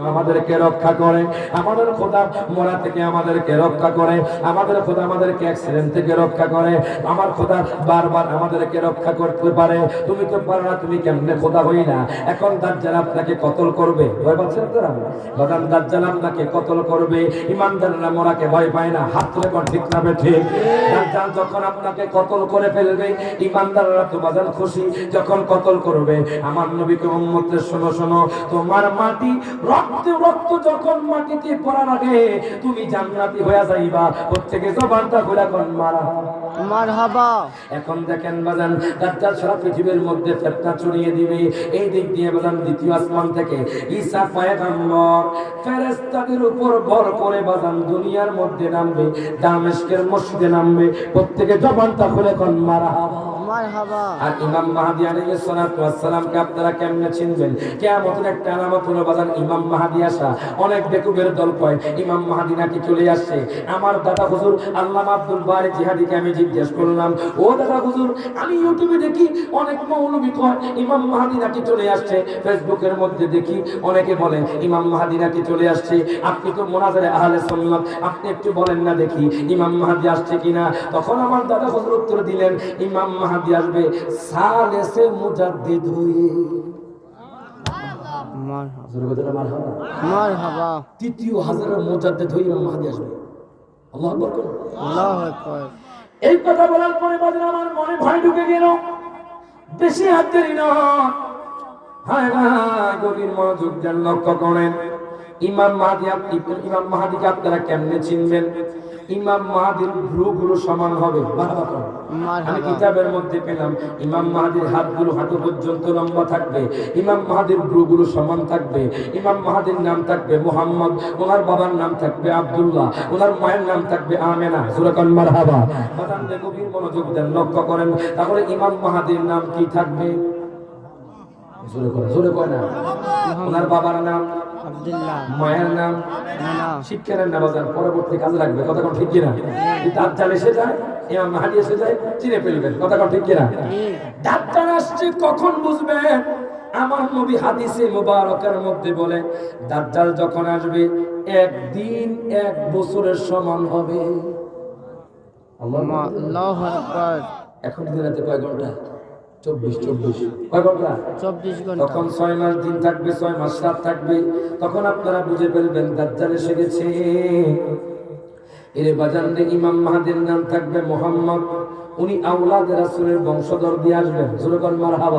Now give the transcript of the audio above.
আমাদেরকে রক্ষা করে। আমাদের খোদা মরা থেকে আমাদেরকে রক্ষা করে। আমাদের খোদা আমাদেরকে অ্যাক্সিডেন্ট থেকে রক্ষা করে। আমার খোদা বারবার আমাদেরকে রক্ষা করতে পারে। তুমি তো পারো না, তুমি কেমনে খোদা হই না? এখন দাজ্জাল আপনাকে কতল করবে? ভয় পাচ্ছেন আপনারা? বাদান দাজ্জাল আপনাকে কতল করবে? ইমানদাররা মরাকে ভয় পায় না। হাত তুলে কোন ঠিক না ঠিক দাজ্জাল যখন আপনাকে কতল করে ফেলবে, ইমানদাররা তো বাজার খুশি। যখন কতল করবে, আমার নবীকে উম্মতের শোনো শোনো। তোমার মাটি রক্তে রক্ত যখন মাটিতে পড়ার আগে তুমি জান্নাতি হয়ে যাইবা প্রত্যেকে জবানটা ঘোরা কোন মারা। মারহাবা। এখন দেখেন বাজান দাজ্জাল সারা পৃথিবীর মধ্যে ফেতনা ছড়িয়ে দিবে। এই দিক দিয়ে বাজান দ্বিতীয় আসমান থেকে ঈসা পয়গম্বর ফেরেশতাদের উপর ভর করে বাজান দুনিয়ার মধ্যে নামবে দামেশকের মসজিদে নামবে প্রত্যেকে জবানটা খুলে কোন মারা মারহাবা। আর ইমাম মাহাদি আলাইহিস সালাতু ওয়াস সালামকে আপনারা কেমনে চিনবেন? কিয়ামতের একটা আলামত হলো বাজান ইমাম মাহাদি আসা, অনেক বেকুবের দল কয় ইমাম মাহাদি নাকি চলে আসছে। আমার দাদা হুজুর আল্লামা আব্দুল বারি জিহাদিকে আমি জিজ্ঞেস করলাম, ও দাদা হুজুর, আমি ইউটিউবে দেখি অনেক মৌলবী কয় ইমাম মাহাদি নাকি চলে আসছে? ফেসবুকের মধ্যে দেখি অনেকে বলেন ইমাম মাহাদি নাকি চলে আসছে? আপনি তো মোনাজারে আহলে সুন্নাত, আপনি একটু বলেন না দেখি ইমাম মাহাদি আসছে কিনা। তখন আমার দাদা হুজুর উত্তর দিলেন, ইমাম মাহাদি আসবে সালেসে মুজাদ্দিদ হয়ে। তৃতীয় হাজারের মুজাদ্দিদ হয়ে ইমাম মাহাদি আসবে। আল্লাহু এই কথা বলার পরে বাজার আমার মনে ভয় ঢুকে গেল। বেশি হাত দেরি নয় হায় গভীর মনোযোগ দেন লক্ষ্য করেন। ইমাম মাহাদি আপনি ইমাম মাহাদিকে আপনারা কেমনে চিনবেন? ইমাম মাহাদির ভ্রুগুলো সমান হবে। আমি কিতাবের মধ্যে পেলাম ইমাম মাহাদির হাতগুলো হাঁটু পর্যন্ত লম্বা থাকবে ইমাম মাহাদির ভ্রুগুলো সমান থাকবে ইমাম মাহাদির নাম থাকবে মোহাম্মদ ওনার বাবার নাম থাকবে আব্দুল্লাহ ওনার মায়ের নাম থাকবে আমেনা সুরাকান মারহাবা। গভীর মনোযোগ দেন লক্ষ্য করেন তাহলে ইমাম মাহাদির নাম কি থাকবে? জোরে করে জোরে করে না। ওনার বাবার নাম মায়ের নাম নানা শিক্ষার না পরবর্তী কাজে লাগবে কথা কোন ঠিক কিনা? দাঁত জাল এসে যায় ইমাম মাহাদি এসে যায় চিনে ফেলবেন কথা কোন ঠিক কিনা? ডাক্তার আসছে কখন বুঝবেন আমার নবী হাদিসে মুবারকের মধ্যে বলে দাজ্জাল যখন আসবে একদিন এক বছরের সমান হবে। মা- আল্লাহু আকবার। এখন দিনাতে কয় ঘণ্টা? চব্বিশ চব্বিশ। কয় ঘণ্টা? চব্বিশ ঘণ্টা। তখন ছয় মাস দিন থাকবে ছয় মাস রাত থাকবে। তখন আপনারা বুঝে ফেলবেন দাজ্জাল এসে গেছে। এর বাজান ইমাম মাহাদের নাম থাকবে মোহাম্মদ। উনি আউলাদ রাসূলের বংশধর দিয়ে আসবেন।